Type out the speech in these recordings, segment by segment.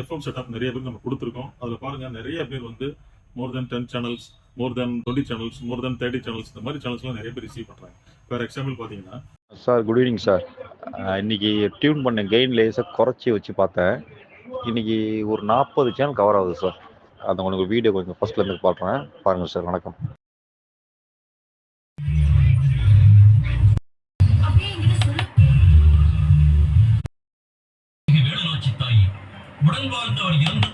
FM setup நிறைய பேர் நம்ம கொடுத்துருக்கோம். அதில் பாருங்கள் நிறைய பேர் வந்து more than ten channels more than twenty channels more than thirty channels இந்த மாதிரி சேனல்ஸ்லாம் நிறைய பேர் ரிசீவ் பண்ணுறாங்க ஃபார் எக்ஸாம்பிள் பார்த்தீங்கன்னா சார் குட் ஈவினிங் சார் இன்னைக்கு டியூன் பண்ண கெயின் லேஸை குறைச்சி வச்சு பார்த்தேன். இன்னைக்கு ஒரு நாற்பது சேனல் கவர் ஆகுது சார் அந்த உங்களுக்கு வீடியோ கொஞ்சம் ஃபர்ஸ்ட்லேருந்து பார்க்குறேன். பாருங்கள் சார் வணக்கம். உடன் வாழ்ந்தவர் இறந்த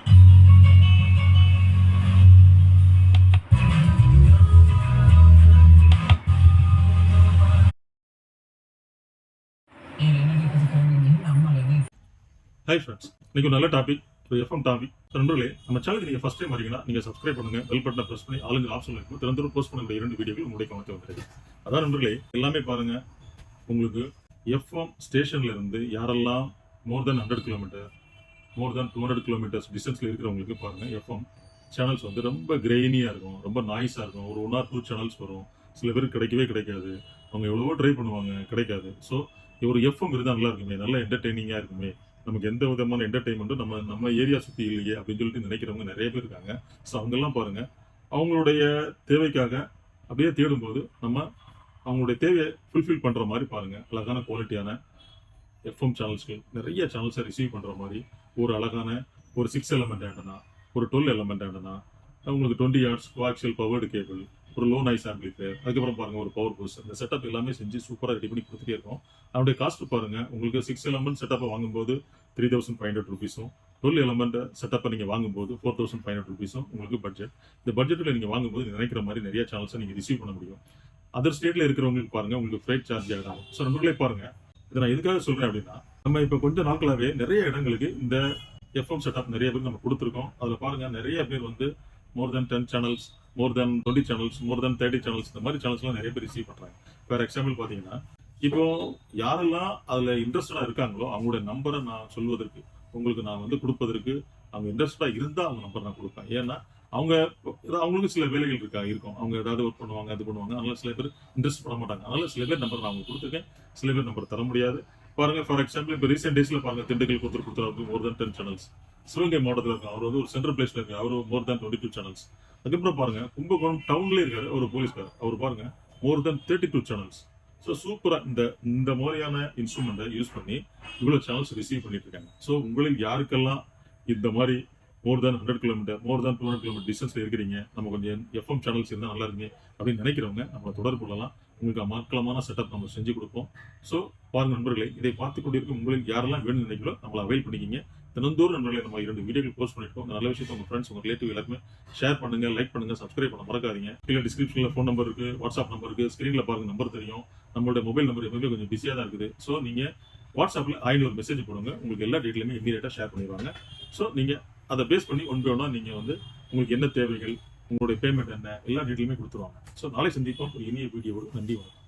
ஹை ஃப்ரெண்ட்ஸ் இன்னைக்கு ஒரு நல்ல டாபிக் ஒரு எஃப்எம் டாபிக் நண்பர்களே நம்ம சேனலுக்கு நீங்கள் ஃபஸ்ட் டைம் வரீங்கன்னா நீங்கள் சப்ஸ்கிரைப் பண்ணுங்க பெல் பட்டனை ப்ரெஸ் பண்ணி ஆளுங்க ஆப்ஷன் இருக்கும் திறந்தூர் போஸ்ட் பண்ண இரண்டு வீடியோக்கள் உங்களுடைய கவனத்தை வந்துருக்கு அதான் நண்பர்களே எல்லாமே பாருங்க. உங்களுக்கு எஃப்எம் ஸ்டேஷன்ல இருந்து யாரெல்லாம் more than hundred kilometre more than two hundred kilometres டிஸ்டன்ஸில் இருக்கிறவங்களுக்கு பாருங்கள் எஃப்எம் சேனல்ஸ் வந்து ரொம்ப கிரெயினியாக இருக்கும் ரொம்ப நாய்ஸாக இருக்கும். ஒரு ஒன் ஆர் டூ சேனல்ஸ் வரும். சில பேருக்கு கிடைக்கவே கிடைக்காது. அவங்க எவ்வளவோ ட்ரை பண்ணுவாங்க கிடைக்காது. ஸோ ஒரு எஃப்எம் இருந்தால் நல்லா இருக்குமே நல்லா என்டர்டெய்னிங்காக இருக்குமே. நமக்கு எந்த விதமான என்டர்டெயின்மெண்ட்டும் நம்ம நம்ம ஏரியா சுற்றி இல்லையே அப்படின்னு சொல்லிட்டு நினைக்கிறவங்க நிறைய பேர் இருக்காங்க. ஸோ அவங்கெல்லாம் பாருங்க அவங்களுடைய தேவைக்காக அப்படியே தேடும்போது நம்ம அவங்களுடைய தேவையை ஃபுல்ஃபில் பண்ணுற மாதிரி பாருங்கள் அழகான குவாலிட்டியான எஃப்எம் சேனல்ஸ்க்கு நிறைய சேனல்ஸை ரிசீவ் பண்ணுற மாதிரி ஒரு அழகான ஒரு சிக்ஸ் எலமெண்ட் ஆண்டனா ஒரு டுவெல் எலமெண்ட் ஆண்டனா உங்களுக்கு twenty yards coaxial powered cable ஒரு லோ நைஸ் ஆம்பிளிஃபயர் அதுக்கப்புறம் பாருங்கள் ஒரு பவர் பூஸ் அந்த செட்டப் எல்லாமே செஞ்சு சூப்பராக ரெடி பண்ணி கொடுத்துட்டே இருக்கோம். அதனுடைய காஸ்ட் பாருங்கள் உங்களுக்கு சிக்ஸ் எலமெண்ட் செட்டப்பை வாங்கும்போது த்ரீ தௌசண்ட் ஃபைவ் ஹண்ட்ரட் ருபீஸும் டுவெல் எலமெண்ட் செட்டப்பை நீங்கள் வாங்கும்போது ஃபோர் தௌசண்ட் ஃபைவ் ஹண்ட்ரட் ருபீஸும் உங்களுக்கு பட்ஜெட் இந்த பட்ஜெட்டில் நீங்கள் வாங்கும்போது நினைக்கிற மாதிரி நிறைய சேனல்ஸை நீங்கள் ரிசீவ் பண்ண முடியும். அதர் ஸ்டேட்டில் இருக்கிறவங்களுக்கு பாருங்கள் உங்களுக்கு ஃப்ரைட் சார்ஜ் ஆகும் ஸோ நம்மளே பாருங்கள் இதை நான் எதுக்காக சொல்றேன் அப்படின்னா நம்ம இப்போ கொஞ்ச நாட்களாவே நிறைய இடங்களுக்கு இந்த எஃப்எம் செட்டப் நிறைய பேர் நம்ம கொடுத்துருக்கோம். அதில் பாருங்க நிறைய பேர் வந்து more than ten channels more than twenty channels more than thirty channels இந்த மாதிரி சேனல்ஸ்லாம் நிறைய பேர் ரிசீவ் பண்றாங்க. ஃபார் எக்ஸாம்பிள் பார்த்தீங்கன்னா இப்போ யாரெல்லாம் அதுல இன்ட்ரெஸ்டடா இருக்காங்களோ அவங்களுடைய நம்பரை நான் சொல்வதற்கு உங்களுக்கு நான் வந்து கொடுப்பதற்கு அவங்க இன்ட்ரெஸ்டடா இருந்தா அவங்க நம்பர் நான் கொடுப்பேன். ஏன்னா அவங்க ஏதாவது அவங்களுக்கு சில வேலைகள் இருக்கா? இருக்கும். அவங்க ஏதாவது ஒர்க் பண்ணுவாங்க அது பண்ணுவாங்க. அதனால சில பேர் இன்ட்ரெஸ்ட் பண்ண மாட்டாங்க. அதனால சில பேர் நம்பர் நான் அவங்க கொடுத்துருக்கேன். சில பேர் நம்பர் தர முடியாது. பாருங்க ஃபார் எக்ஸாம்பிள் இப்போ ரீசெண்ட் டேஸ்ல பாருங்க திண்டுக்கல் கொடுத்துரு கொடுத்துரு more than ten channels Sivaganga மாவட்டத்தில் இருக்காங்க அவர் வந்து ஒரு சென்ட்ரல் பிளேஸ்ல இருக்காரு. அவர் more than twenty two channels அதுக்கப்புறம் பாருங்க கும்பகோணம் டவுன்ல இருக்காரு ஒரு போலீஸ்கார் அவர் பாருங்க more than thirty two channels so சூப்பராக இந்த இந்த மாதிரியான இன்ஸ்ட்ருமெண்ட்டை யூஸ் பண்ணி இவ்வளோ சேனல்ஸ் ரிசீவ் பண்ணிட்டு இருக்காங்க. ஸோ உங்களில் யாருக்கெல்லாம் இந்த மாதிரி more than hundred kilometre more than two hundred kilometre டிஸ்டன்ஸில் இருக்கிறீங்க. நம்ம கொஞ்சம் எஃப்எம் சேனல்ஸ் இருந்தால் நல்லா இருக்குங்க அப்படின்னு நினைக்கிறவங்க நம்மளை தொடர்பு கொள்ளலாம். உங்களுக்கு அமர்க்கலமான செட்டப் நம்ம செஞ்சு கொடுப்போம். ஸோ பாருங்க நண்பர்களே இதை பார்த்து கொண்டிருக்கும் உங்களுக்கு யாரெல்லாம் வேணும்னு நினைக்கிறோ நம்மளை அவைல் பண்ணிக்கிங்க. தினந்தோறும் நண்பர்களை நம்ம இரண்டு வீடியோக்கள் போஸ்ட் பண்ணிருக்கோம் நல்ல விஷயத்தை உங்கள் ஃப்ரெண்ட்ஸ் உங்கள் ரிலேட்டிவ் எல்லாருமே ஷேர் பண்ணுங்க லைக் பண்ணுங்க சப்ஸ்கிரைப் பண்ண மறக்காதீங்க. கீழே டிஸ்கிரிப்ஷனில் ஃபோன் நம்பர் இருக்கு வாட்ஸ்அப் நம்பர் இருக்கு ஸ்க்ரீனில் பாருங்க நம்பர் தெரியும். நம்மளோட மொபைல் நம்பர் எப்பவுமே கொஞ்சம் பிஸியாக தான் இருக்குது. ஸோ நீங்கள் வாட்ஸ்அப்ல ஐநூறு மெசேஜ் போடுங்க. உங்களுக்கு எல்லா டீட்டெயிலுமே இமீடியட்டாக ஷேர் பண்ணிடுவாங்க. ஸோ நீங்கள் அதை பேஸ் பண்ணி ஒன் பை ஒன்னா நீங்க வந்து உங்களுக்கு என்ன தேவைகள் உங்களுடைய பேமெண்ட் என்ன எல்லா டீட்டெயிலுமே கொடுத்துருவாங்க. ஸோ நாளை சந்திப்போம். ஒரு இனிய வீடியோவோடு நன்றி வணக்கம்.